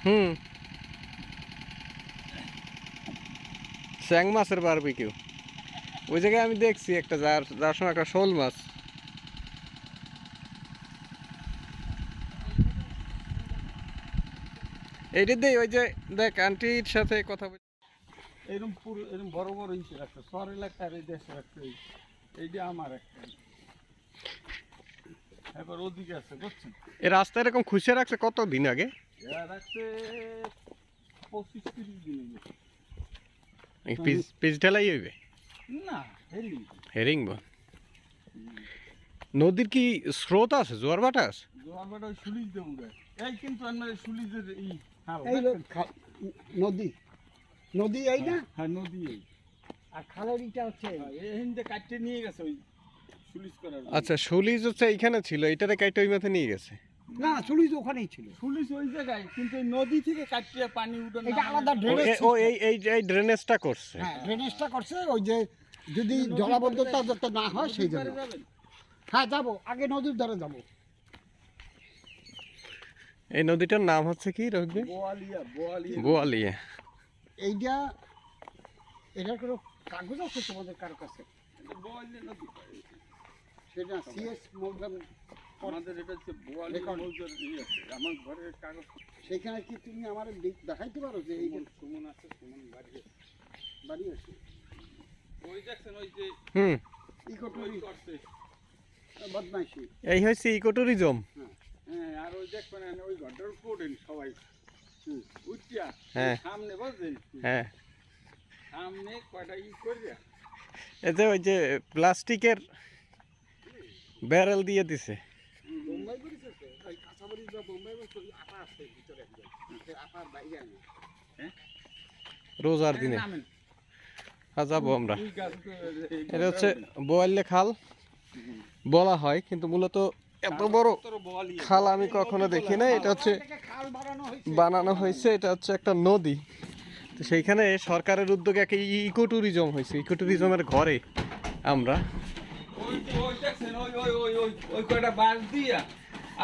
হুম। স্যাং মাছের বারবিকিউ ওই জায়গায় আমি দেখছি একটা যার যার সময় একটা শোল মাছ। এইটা দেই ওই যে দেখ আন্টির সাথে কথা বল এরকম পুরো এরকম বড় বড় ইসে রাখছে শহর এলাকার এই দেশে রাখছে এই- এইটা আমার একটা এবার ওদিকে আছে বুঝছেন? এই রাস্তা এরকম খুশিয়ে রাখছে কত দিন আগে? পিচ পিচ ঢালাই হইবে না হেরিং বল নদীর কি স্রোত আছে জোয়ার ভাটা আছে জোয়ার সুলিশ দিয়ে এই কিন্তু এই নদী নদী এই না হ্যাঁ নদী এই আর খালের ইটা হচ্ছে এই। হিন্দে কাটতে নিয়ে গেছে ওই সুলিশ করার আচ্ছা সুলিজ হচ্ছে এইখানে ছিল এটারে কাইটে ওই মাথায় নিয়ে গেছে না তো ওখানেই ছিল। সুলিশ ওই জায়গায় কিন্তু নদী থেকে কাটতে পানি উঠে এটা আলাদা ড্রেনেজ ও এই এই যে এই ড্রেনেজটা করছে। হ্যাঁ ড্রেনেজটা করছে ওই যে যদি জলাবদ্ধতা যাতে না হয় সেই জন্য। হ্যাঁ যাব আগে নদীর ধারে যাব। এই নদীটার নাম হচ্ছে কি রঘবি বোয়ালিয়া বোয়ালিয়া। বোয়ালিয়া। এইটা এটার কোনো কাগজ আছে তোমাদের কারও কাছে? বোয়ালিয়া নদী। সেটা সিএস মৌজাম আমাদের এটা হচ্ছে বোয়ালিয়া মৌজার ইয়ে আছে। আমার ঘরের কাগজ। সেখানে কি তুমি আমার দিক- দেখাইতে পারো যে এই সুমন আছে সুমন বাড়ি আছে। বাড়ি আছে? ওই দেখছেন ওই যে হুম। করছে। বদমাইশি। এই হচ্ছে ইকো ট্যুরিজম হ্যাঁ আর ওই দেখবেন ওই ঘরটার পড়েন সবাই। উঠিয়া হ্যাঁ। সামনে হ্যাঁ। সামনে কয়টা ই করিয়া এই যে ওই যে প্লাস্টিকের ব্যারেল দিয়ে দিছে? ওই বা বোম্বাই মরিচ ওই আটা আছে ভিতরে একদম। আটার বাইরে আনে। রোজার দিনে। হ্যাঁ যাব আমরা। এটা হচ্ছে বোয়াল্লে খাল। বলা হয় কিন্তু মূলত এত বড় খাল আমি কখনো দেখি না এটা হচ্ছে ওখান থেকে খাল বানানো হয়েছে। বানানো হয়েছে। এটা হচ্ছে একটা নদী। তো সেইখানে সরকারের উদ্যোগে একটা ইকো ট্যুরিজম হয়েছে। ইকো ট্যুরিজমের ঘরে আমরা।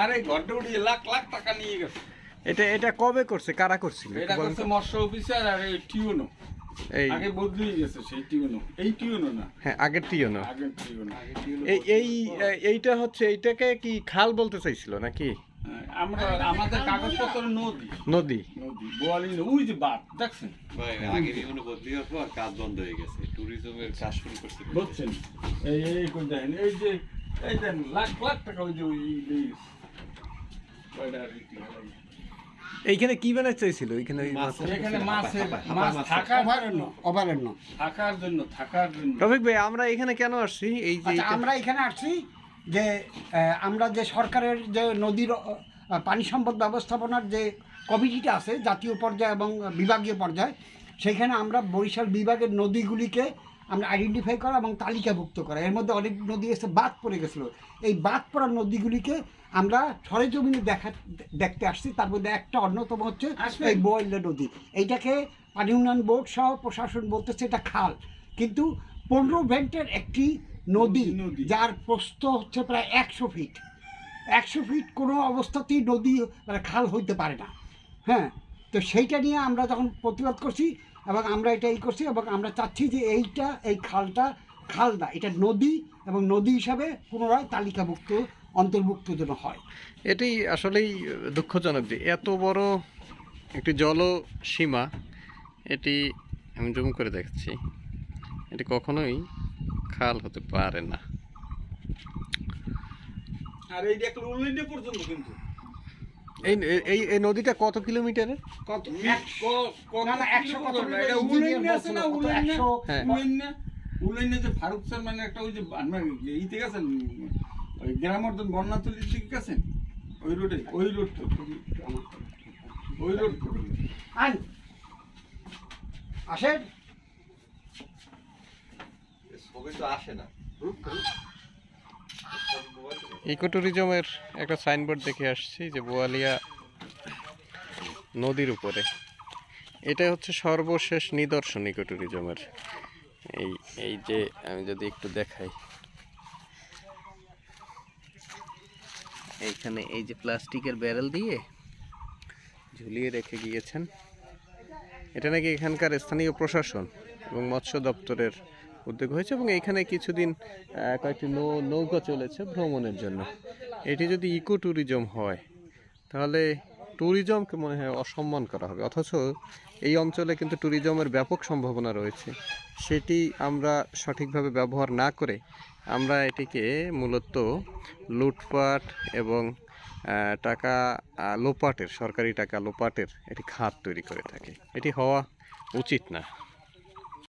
আর ঘরটা উঠিয়ে লাখ লাখ টাকা নিয়ে গেছে। এটা এটা কবে করছে? কারা করছিল? এটা করছে মৎস্য অফিসার আর এই টিউনো। এই আগে বদলিয়ে গেছে সেই টিউনো। এই টিউনো না। হ্যাঁ আগের টিও না আগের টিউনো। এই এই এইটা হচ্ছে এইটাকে কি খাল বলতে চাইছিল নাকি? হ্যাঁ, আমরা আমাদের কাগজপত্র নদী। নদী। নদী বোয়ালি ওই যে বাদ দেখছেন? ভাই, ইউনো বদলি হওয়ার পর কাজ বন্ধ হয়ে গেছে। ট্যুরিজমের কাজ শুরু করছে বুঝছেন? এই এই কই দেখেন এই যে এই দেন লাখ লাখ টাকা ওই যে ওই এইখানে কি বানাতে চাইছিল অভয়ারণ্য থাকার জন্য। থাকার জন্য রফিক ভাই আমরা এখানে কেন আসছি? এই যে আচ্ছা আমরা এখানে আসছি যে আমরা যে সরকারের যে নদীর পানি সম্পদ ব্যবস্থাপনার যে কমিটিটা আছে জাতীয় পর্যায়ে এবং বিভাগীয় পর্যায়ে সেইখানে আমরা বরিশাল বিভাগের নদীগুলিকে আমরা আইডেন্টিফাই করা এবং তালিকাভুক্ত করা। এর মধ্যে অনেক নদী এসে বাদ পড়ে গেছিল। এই বাদ পড়া নদীগুলিকে আমরা সরেজমিনে দেখা দেখতে আসছি। তার মধ্যে একটা অন্যতম হচ্ছে। এই বয়লা নদী। এইটাকে পানি উন্নয়ন বোর্ড সহ প্রশাসন বলতেছে এটা খাল। কিন্তু পনেরো ভেন্টের একটি নদী নদী। যার প্রস্থ হচ্ছে প্রায় একশো ফিট। একশো ফিট কোনো অবস্থাতেই নদী মানে খাল হইতে পারে না। হ্যাঁ তো সেইটা নিয়ে আমরা যখন প্রতিবাদ করছি এবং আমরা এটা এই করছি এবং আমরা চাচ্ছি যে এইটা এই খালটা খাল না এটা নদী এবং নদী হিসাবে পুনরায় তালিকাভুক্ত অন্তর্ভুক্ত যেন হয়। এটি আসলেই দুঃখজনক যে এত বড় একটি জলসীমা এটি আমি জুম করে দেখাচ্ছি এটি কখনোই খাল হতে পারে না। আর এই দেখল উল্লেন্ডে পর্যন্ত কিন্তু। এই এই এই নদীটা কত কিলোমিটারের? কত? না, না, একশো কত? কিলোমিটার? এটা আছে না যে ফারুক স্যার মানে একটা ওই যে ইতে গেছেন ওই গ্রামর্ধন বন্যাতুলির দিকে গেছেন? ওই রোডে ওই রোড তো ওই রোড আন আসেন। ছবি তো আসে না। ইকো ট্যুরিজমের একটা সাইনবোর্ড দেখে আসছি যে বোয়ালিয়া নদীর উপরে। এটা হচ্ছে সর্বশেষ নিদর্শন ইকো ট্যুরিজমের এই এই যে আমি যদি একটু দেখাই। এইখানে এই যে প্লাস্টিকের ব্যারেল দিয়ে ঝুলিয়ে রেখে গিয়েছেন। এটা নাকি এখানকার স্থানীয় প্রশাসন এবং মৎস্য দপ্তরের উদ্যোগ হয়েছে এবং এখানে কিছুদিন কয়েকটি নৌ, নৌকা চলেছে ভ্রমণের জন্য। এটি যদি ইকো ট্যুরিজম হয়, তাহলে ট্যুরিজমকে মনে হয় অসম্মান করা হবে। অথচ এই অঞ্চলে কিন্তু ট্যুরিজমের ব্যাপক সম্ভাবনা রয়েছে। সেটি আমরা সঠিকভাবে ব্যবহার না করে আমরা এটিকে মূলত লুটপাট এবং টাকা লোপাটের, সরকারি টাকা লোপাটের এটি খাত তৈরি করে থাকে। এটি হওয়া উচিত না।